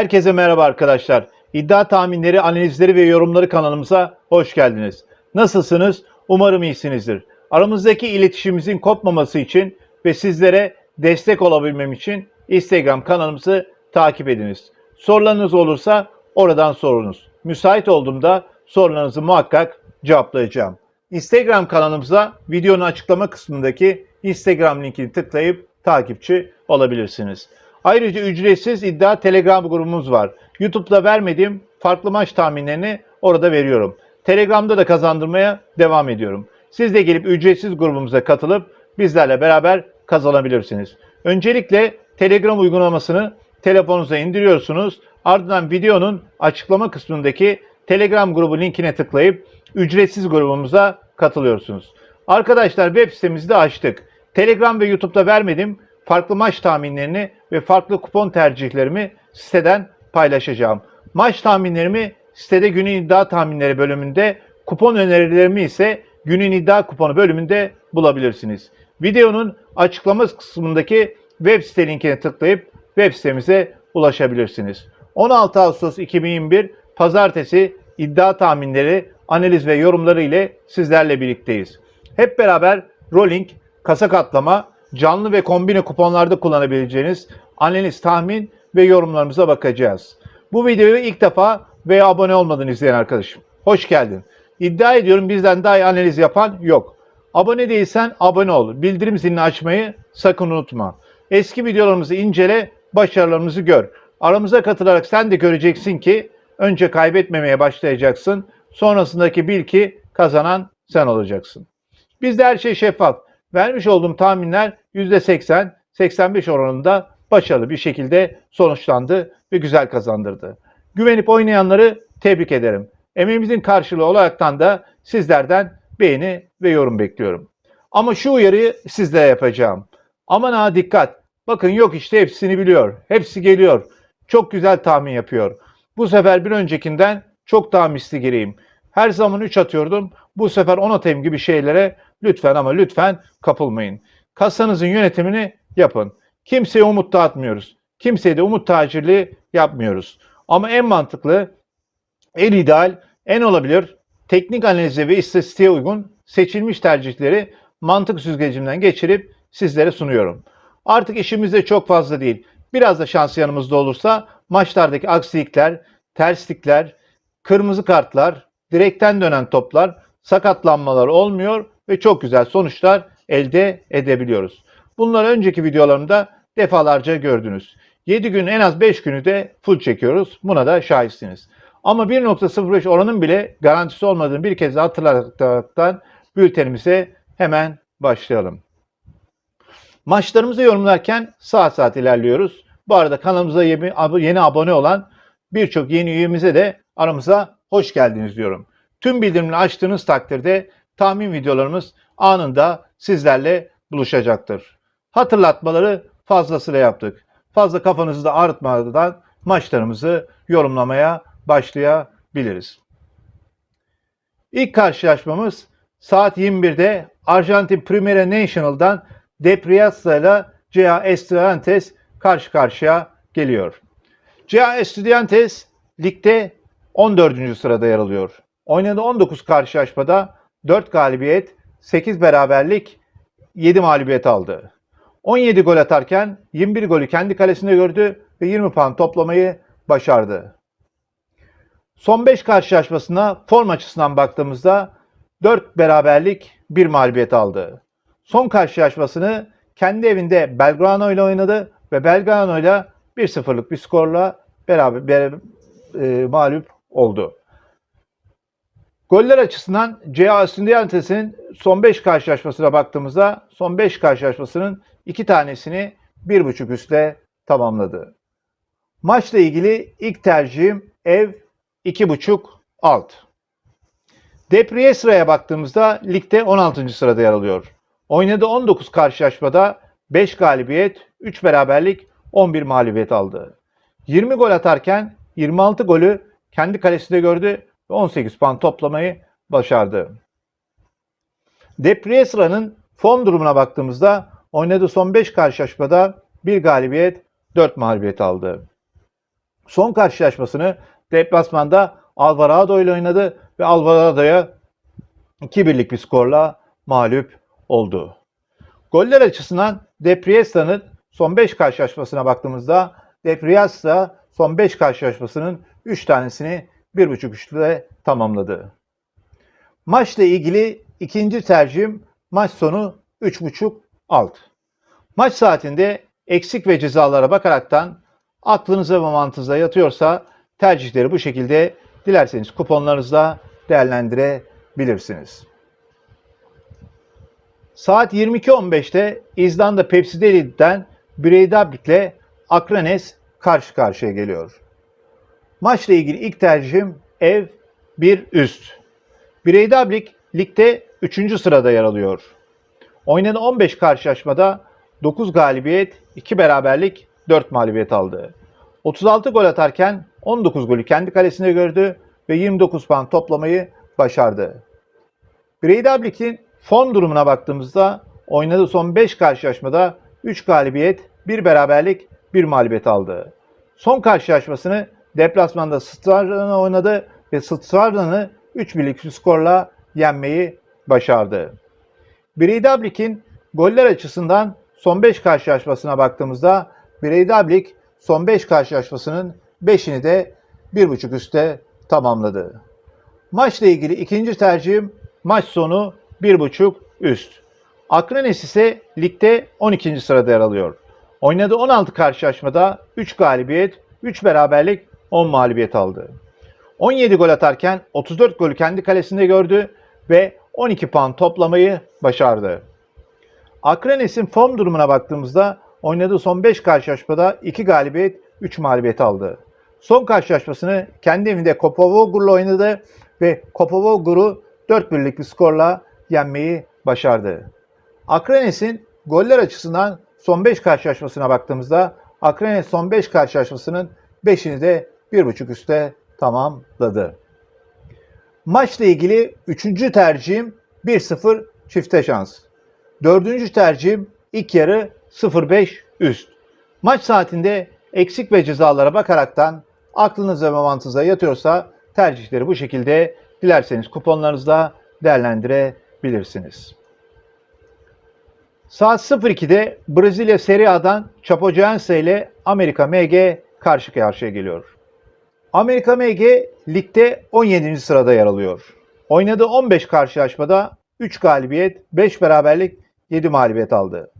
Herkese merhaba arkadaşlar. İddia tahminleri, analizleri ve yorumları kanalımıza hoş geldiniz. Nasılsınız? Umarım iyisinizdir. Aramızdaki iletişimimizin kopmaması için ve sizlere destek olabilmem için Instagram kanalımızı takip ediniz. Sorularınız olursa oradan sorunuz. Müsait olduğumda sorularınızı muhakkak cevaplayacağım. Instagram kanalımıza videonun açıklama kısmındaki Instagram linkini tıklayıp takipçi olabilirsiniz. Ayrıca ücretsiz iddia Telegram grubumuz var. YouTube'da vermediğim farklı maç tahminlerini orada veriyorum. Telegram'da da kazandırmaya devam ediyorum. Siz de gelip ücretsiz grubumuza katılıp bizlerle beraber kazanabilirsiniz. Öncelikle Telegram uygulamasını telefonunuza indiriyorsunuz. Ardından videonun açıklama kısmındaki Telegram grubu linkine tıklayıp ücretsiz grubumuza katılıyorsunuz. Arkadaşlar web sitemizi de açtık. Telegram ve YouTube'da vermedim farklı maç tahminlerini ve farklı kupon tercihlerimi siteden paylaşacağım. Maç tahminlerimi sitede günün iddia tahminleri bölümünde, kupon önerilerimi ise günün iddia kuponu bölümünde bulabilirsiniz. Videonun açıklama kısmındaki web site linkine tıklayıp web sitemize ulaşabilirsiniz. 16 Ağustos 2021 Pazartesi iddia tahminleri, analiz ve yorumları ile sizlerle birlikteyiz. Hep beraber rolling, kasa katlama, canlı ve kombine kuponlarda kullanabileceğiniz analiz, tahmin ve yorumlarımıza bakacağız. Bu videoyu ilk defa veya abone olmadan izleyen arkadaşım. Hoş geldin. İddia ediyorum bizden daha iyi analiz yapan yok. Abone değilsen abone ol. Bildirim zilini açmayı sakın unutma. Eski videolarımızı incele, başarılarımızı gör. Aramıza katılarak sen de göreceksin ki önce kaybetmemeye başlayacaksın. Sonrasındaki bil ki kazanan sen olacaksın. Bizde her şey şeffaf. Vermiş olduğum tahminler %80-85 oranında başarılı bir şekilde sonuçlandı ve güzel kazandırdı. Güvenip oynayanları tebrik ederim. Emeğimizin karşılığı olaraktan da sizlerden beğeni ve yorum bekliyorum. Ama şu uyarıyı sizlere yapacağım. Aman ha dikkat. Bakın yok işte hepsini biliyor. Hepsi geliyor. Çok güzel tahmin yapıyor. Bu sefer bir öncekinden çok daha misli gireyim. Her zaman 3 atıyordum. Bu sefer 10 atayım gibi şeylere lütfen ama lütfen kapılmayın. Kasanızın yönetimini yapın. Kimseye umut dağıtmıyoruz. Kimseye de umut tacirliği yapmıyoruz. Ama en mantıklı, en ideal, en olabilir, teknik analize ve istatistiğe uygun seçilmiş tercihleri mantık süzgecimden geçirip sizlere sunuyorum. Artık işimiz de çok fazla değil. Biraz da şans yanımızda olursa maçlardaki aksilikler, terslikler, kırmızı kartlar, direkten dönen toplar, sakatlanmalar olmuyor ve çok güzel sonuçlar elde edebiliyoruz. Bunları önceki videolarımda defalarca gördünüz. 7 gün en az 5 günü de full çekiyoruz. Buna da şahitsiniz. Ama 1.05 oranın bile garantisi olmadığını bir kez hatırlataraktan bültenimize hemen başlayalım. Maçlarımızı yorumlarken saat saat ilerliyoruz. Bu arada kanalımıza yeni abone olan birçok yeni üyemize de aramıza hoş geldiniz diyorum. Tüm bildirimleri açtığınız takdirde tahmin videolarımız anında sizlerle buluşacaktır. Hatırlatmaları fazlasıyla yaptık. Fazla kafanızı da ağrıtmadan maçlarımızı yorumlamaya başlayabiliriz. İlk karşılaşmamız saat 21'de Arjantin Primera Nacional'dan Depriasa ile CA Estudiantes karşı karşıya geliyor. CA Estudiantes ligde 14. sırada yer alıyor. Oynadığı 19 karşılaşmada 4 galibiyet, 8 beraberlik, 7 mağlubiyet aldı. 17 gol atarken 21 golü kendi kalesinde gördü ve 20 puan toplamayı başardı. Son 5 karşılaşmasına form açısından baktığımızda 4 beraberlik, 1 mağlubiyet aldı. Son karşılaşmasını kendi evinde Belgrano ile oynadı ve Belgrano ile 1-0'lık bir skorla beraber, beraber e, mağlup oldu. Goller açısından CA Estudiantes'in son 5 karşılaşmasına baktığımızda son 5 karşılaşmasının 2 tanesini 1.5 üstle tamamladı. Maçla ilgili ilk tercihim ev 2.5 alt. Depriesra'ya baktığımızda ligde 16. sırada yer alıyor. Oynadığı 19 karşılaşmada 5 galibiyet, 3 beraberlik, 11 mağlubiyet aldı. 20 gol atarken 26 golü kendi kalesinde gördü ve 18 puan toplamayı başardı. Depriesra'nın form durumuna baktığımızda oynadığı son 5 karşılaşmada 1 galibiyet, 4 mağlubiyet aldı. Son karşılaşmasını deplasmanda Alvarado ile oynadı ve Alvarado'ya 2-1'lik bir skorla mağlup oldu. Goller açısından Depriesta'nın son 5 karşılaşmasına baktığımızda Depriesta son 5 karşılaşmasının 3 tanesini 1.5 üçlüyle tamamladı. Maçla ilgili ikinci tercihim maç sonu 3.5 alt. Maç saatinde eksik ve cezalara bakaraktan aklınıza ve mantığınıza yatıyorsa tercihleri bu şekilde dilerseniz kuponlarınızda değerlendirebilirsiniz. Saat 22.15'te İzlanda Pepsi Deli'den Breidablik ile Akranes karşı karşıya geliyor. Maçla ilgili ilk tercihim ev 1 üst. Breidablik ligde 3. sırada yer alıyor. Oynanan 15 karşılaşmada 9 galibiyet, 2 beraberlik, 4 mağlubiyet aldı. 36 gol atarken 19 golü kendi kalesine gördü ve 29 puan toplamayı başardı. Breidablik'in form durumuna baktığımızda oynadığı son 5 karşılaşmada 3 galibiyet, 1 beraberlik, 1 mağlubiyet aldı. Son karşılaşmasını deplasmanda Strada'na oynadı ve Strada'nı 3 birlik bir skorla yenmeyi başardı. Breidablik'in goller açısından son 5 karşılaşmasına baktığımızda Breidablik son 5 karşılaşmasının 5'ini de 1.5 üste tamamladı. Maçla ilgili ikinci tercihim maç sonu 1.5 üst. Akranes ise ligde 12. sırada yer alıyor. Oynadığı 16 karşılaşmada 3 galibiyet, 3 beraberlik, 10 mağlubiyet aldı. 17 gol atarken 34 golü kendi kalesinde gördü ve 12 puan toplamayı başardı. Akranes'in form durumuna baktığımızda oynadığı son 5 karşılaşmada 2 galibiyet, 3 mağlubiyet aldı. Son karşılaşmasını kendi evinde Kopovogur'la oynadı ve Kopovogur'u 4 birlik bir skorla yenmeyi başardı. Akranes'in goller açısından son 5 karşılaşmasına baktığımızda Akranes son 5 karşılaşmasının 5'ini de 1.5 üste tamamladı. Maçla ilgili 3. tercihim 1-0 çifte şans. 4. tercihim ilk yarı 0-5 üst. Maç saatinde eksik ve cezalara bakaraktan aklınıza ve mantığınıza yatıyorsa tercihleri bu şekilde dilerseniz kuponlarınızda değerlendirebilirsiniz. Saat 02'de Brezilya Serie A'dan Chapecoense ile Amerika MG karşı karşıya geliyor. Amerika MG ligde 17. sırada yer alıyor. Oynadığı 15 karşılaşmada 3 galibiyet, 5 beraberlik, 7 mağlubiyet aldı.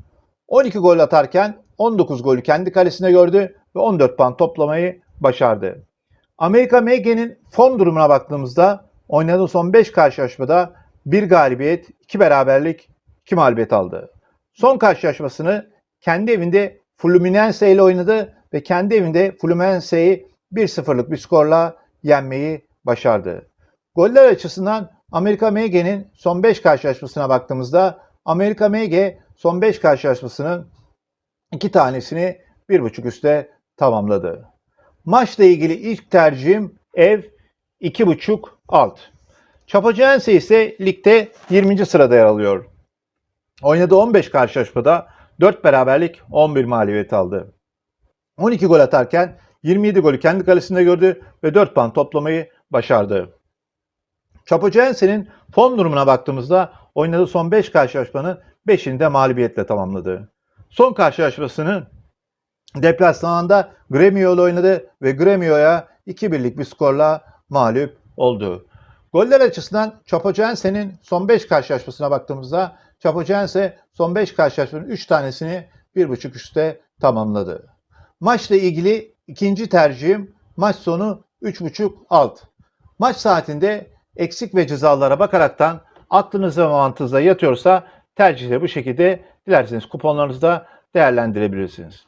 12 gol atarken 19 golü kendi kalesine gördü ve 14 puan toplamayı başardı. Amerika MG'nin form durumuna baktığımızda oynadığı son 5 karşılaşmada 1 galibiyet, 2 beraberlik, 2 mağlubiyet aldı. Son karşılaşmasını kendi evinde Fluminense ile oynadı ve kendi evinde Fluminense'yi 1-0'lık bir skorla yenmeyi başardı. Goller açısından Amerika MG'nin son 5 karşılaşmasına baktığımızda Amerika MG son 5 karşılaşmasının 2 tanesini 1.5 üste tamamladı. Maçla ilgili ilk tercihim ev 2.5 alt. Chapecoense ise ligde 20. sırada yer alıyor. Oynadığı 15 karşılaşmada 4 beraberlik 11 mağlubiyet aldı. 12 gol atarken 27 golü kendi kalesinde gördü ve 4 puan toplamayı başardı. Chapecoense'nin form durumuna baktığımızda oynadığı son 5 karşılaşmanın 5'ini de mağlubiyetle tamamladı. Son karşılaşmasını deplasmanda Gremio ile oynadı ve Gremio'ya 2-1'lik bir skorla mağlup oldu. Goller açısından Chapecoense'nin son 5 karşılaşmasına baktığımızda Chapecoense son 5 karşılaşmanın 3 tanesini 1.5 üstte tamamladı. Maçla ilgili ikinci tercihim maç sonu 3.5 alt. Maç saatinde eksik ve cezalara bakaraktan aklınıza ve mantığınıza yatıyorsa tercihleri bu şekilde dilerseniz kuponlarınızda değerlendirebilirsiniz.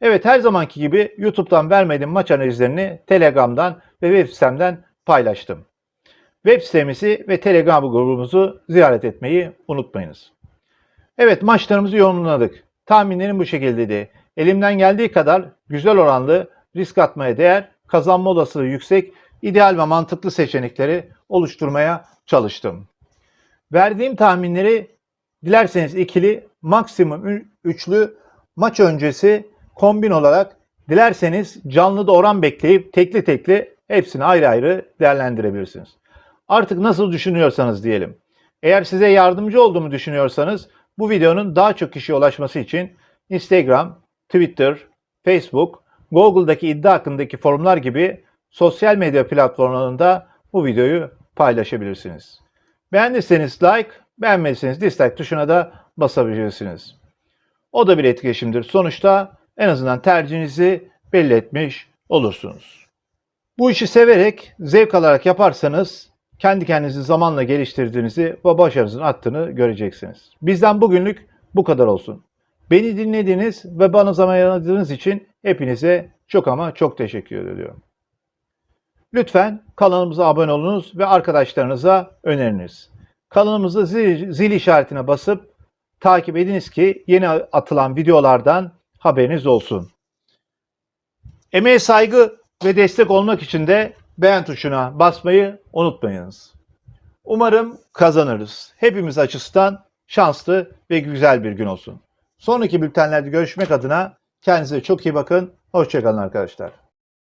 Evet her zamanki gibi YouTube'dan vermediğim maç analizlerini Telegram'dan ve web sitemden paylaştım. Web sitemizi ve Telegram grubumuzu ziyaret etmeyi unutmayınız. Evet maçlarımızı yorumladık. Tahminlerim bu şekildeydi. Elimden geldiği kadar güzel oranlı, risk atmaya değer, kazanma olasılığı yüksek, ideal ve mantıklı seçenekleri oluşturmaya çalıştım. Verdiğim tahminleri dilerseniz ikili, maksimum üçlü maç öncesi kombin olarak Dilerseniz canlı da oran bekleyip tekli tekli hepsini ayrı ayrı değerlendirebilirsiniz. Artık nasıl düşünüyorsanız diyelim. Eğer size yardımcı olduğumu düşünüyorsanız bu videonun daha çok kişiye ulaşması için Instagram, Twitter, Facebook, Google'daki iddia hakkındaki forumlar gibi sosyal medya platformlarında bu videoyu paylaşabilirsiniz. Beğendiyseniz like, beğenmediyseniz dislike tuşuna da basabilirsiniz. O da bir etkileşimdir. Sonuçta en azından tercihinizi belli etmiş olursunuz. Bu işi severek, zevk alarak yaparsanız kendi kendinizi zamanla geliştirdiğinizi ve başarınızın arttığını göreceksiniz. Bizden bugünlük bu kadar olsun. Beni dinlediğiniz ve bana zaman ayırdığınız için hepinize çok ama çok teşekkür ediyorum. Lütfen kanalımıza abone olunuz ve arkadaşlarınıza öneriniz. Kanalımızda zil, zil işaretine basıp takip ediniz ki yeni atılan videolardan haberiniz olsun. Emeğe saygı ve destek olmak için de beğen tuşuna basmayı unutmayınız. Umarım kazanırız. Hepimiz açısından şanslı ve güzel bir gün olsun. Sonraki bültenlerde görüşmek adına kendinize çok iyi bakın. Hoşçakalın arkadaşlar.